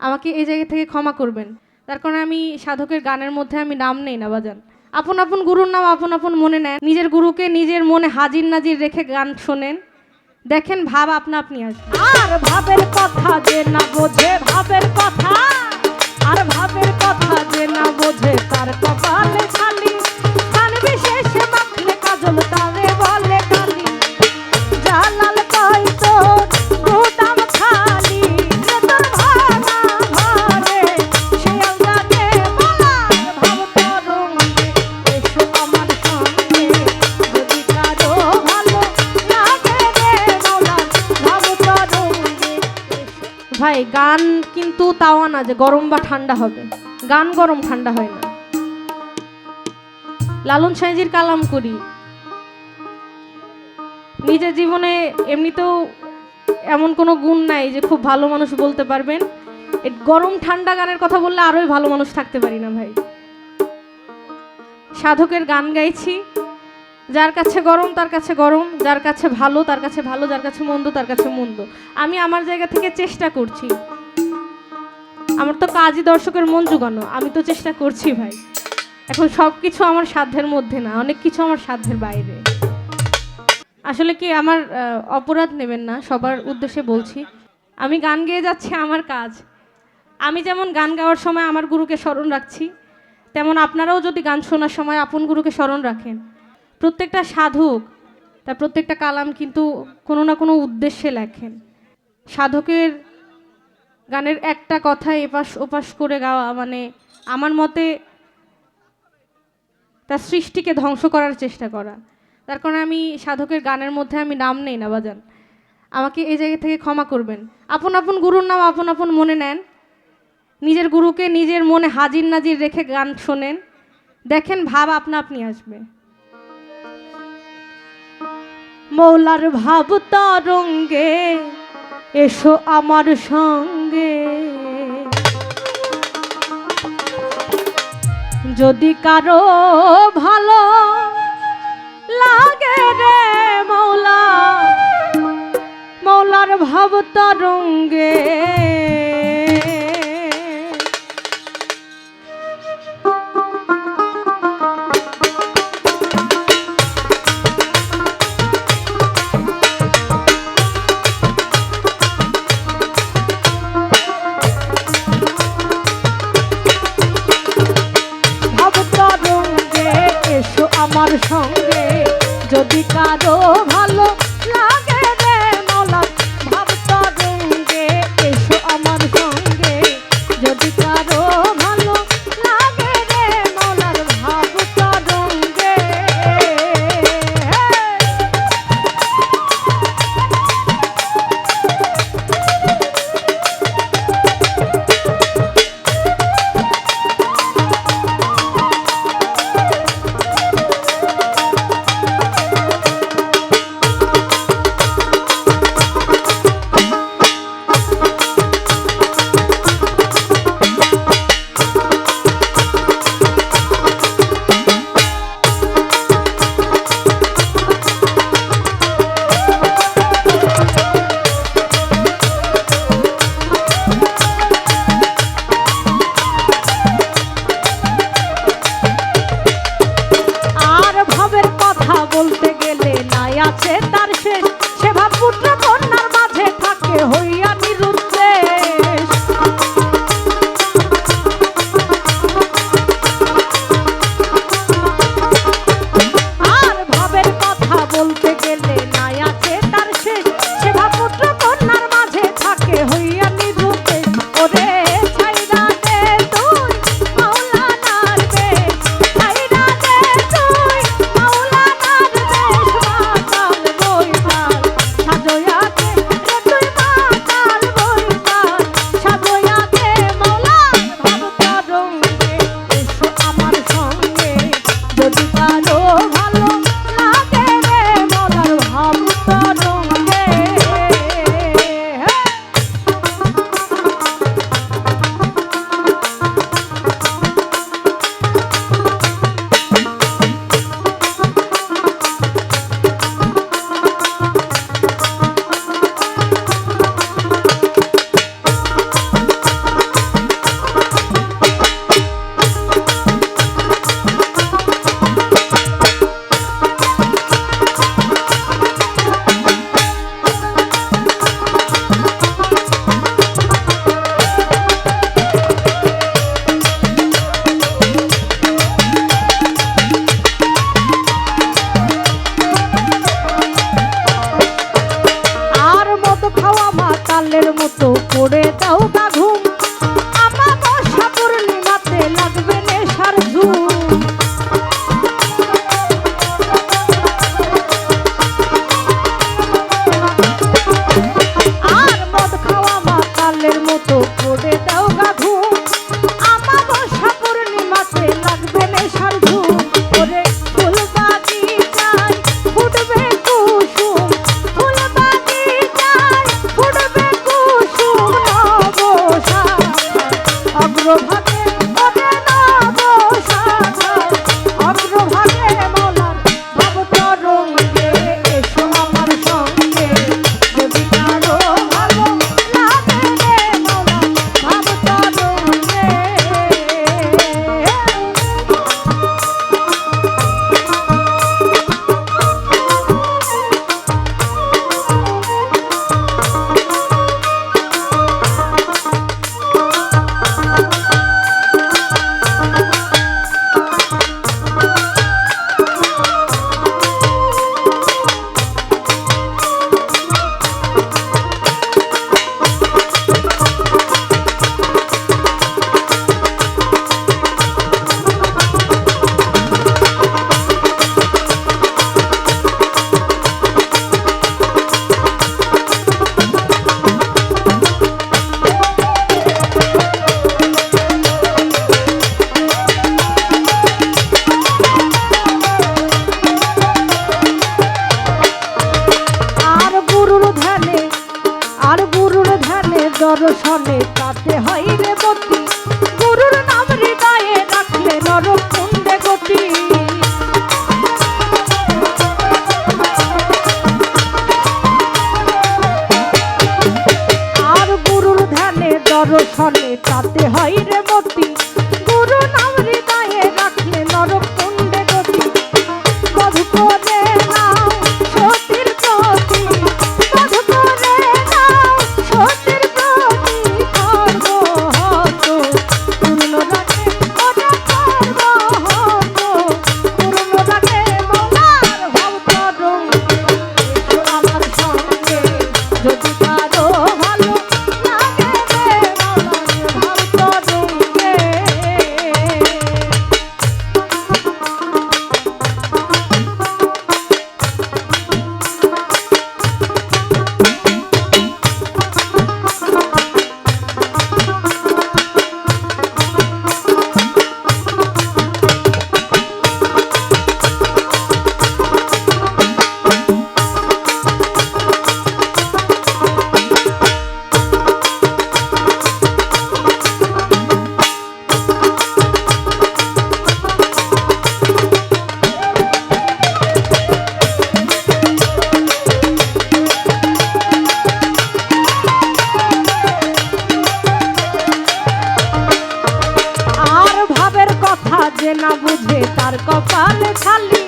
আমাকে এই জায়গা থেকে ক্ষমা করবেন। তার কারণে আমি সাধকের গানের মধ্যে আমি নাম নেই না, বাজান। আপন আপন গুরুর নাম আপন আপন মনে নেন। নিজের গুরুকে নিজের মনে হাজির নাজির রেখে গান শোনেন। দেখেন ভাব আপনা আপনি আসবে। আর ভাবের কথা যে না বোঝে, ভাবের কথা। আর ভাবের কথা যে না বোঝে, তার কপালে ভাই, গান কিন্তু তাওয়া না যে গরম বা ঠান্ডা হবে। গান গরম, ঠান্ডা হয় না। লালন সাইজির কালাম করি। নিজের জীবনে এমনিতেও এমন কোনো গুণ নাই যে খুব ভালো মানুষ বলতে পারবেন। গরম, ঠান্ডা গানের কথা বললে আরোই ভালো মানুষ থাকতে পারি না ভাই। সাধকের গান গাইছি। যার কাছে গরম, তার কাছে গরম, যার কাছে ভালো, তার কাছে ভালো, যার কাছে মন্দ, তার কাছে মন্দ। আমি আমার জায়গা থেকে চেষ্টা করছি। আমার তো কাজই দর্শকের মন জোগানো, আমি তো চেষ্টা করছি ভাই। এখন সব কিছু আমার সাধ্যের মধ্যে না, অনেক কিছু আমার সাধ্যের বাইরে। আসলে কি আমার অপরাধ নেবেন না, সবার উদ্দেশ্যে বলছি। আমি গান গেয়ে যাচ্ছি, আমার কাজ। আমি যেমন গান গাওয়ার সময় আমার গুরুকে স্মরণ রাখছি, তেমন আপনারাও যদি গান শোনার সময় আপন গুরুকে স্মরণ রাখেন। প্রত্যেকটা সাধক, তার প্রত্যেকটা কালাম কিন্তু কোনো না কোনো উদ্দেশ্যে লেখেন। সাধকের গানের একটা কথা এপাশ ওপাশ করে গাওয়া মানে আমার মতে তার সৃষ্টিকে ধ্বংস করার চেষ্টা করা। তার কারণে আমি সাধকের গানের মধ্যে আমি নাম নেই না, বাজান। আমাকে এই জায়গা থেকে ক্ষমা করবেন। আপন আপন গুরুর নাম আপন আপন মনে নেন। নিজের গুরুকে নিজের মনে হাজির নাজির রেখে গান শোনেন। দেখেন ভাব আপনা আপনি আসবে। মৌলার ভাব তরঙ্গে, এসো আমার সঙ্গে। যদি কারও ভালো লাগে রে মৌলা, মৌলার ভাব তরঙ্গে হবে ধ্যানে দর্শনে তার কপালে খালি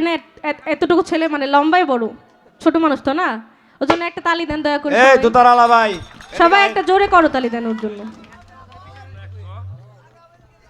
না এত- এতটুকু ছেলে মানে লম্বাই বড় ছোট মানুষ তো না? ওর জন্য একটা তালি দেন দয়া করে এই সবাই। দোতারালা ভাই। সবাই একটা জোরে করো তালি দেন ওর জন্য।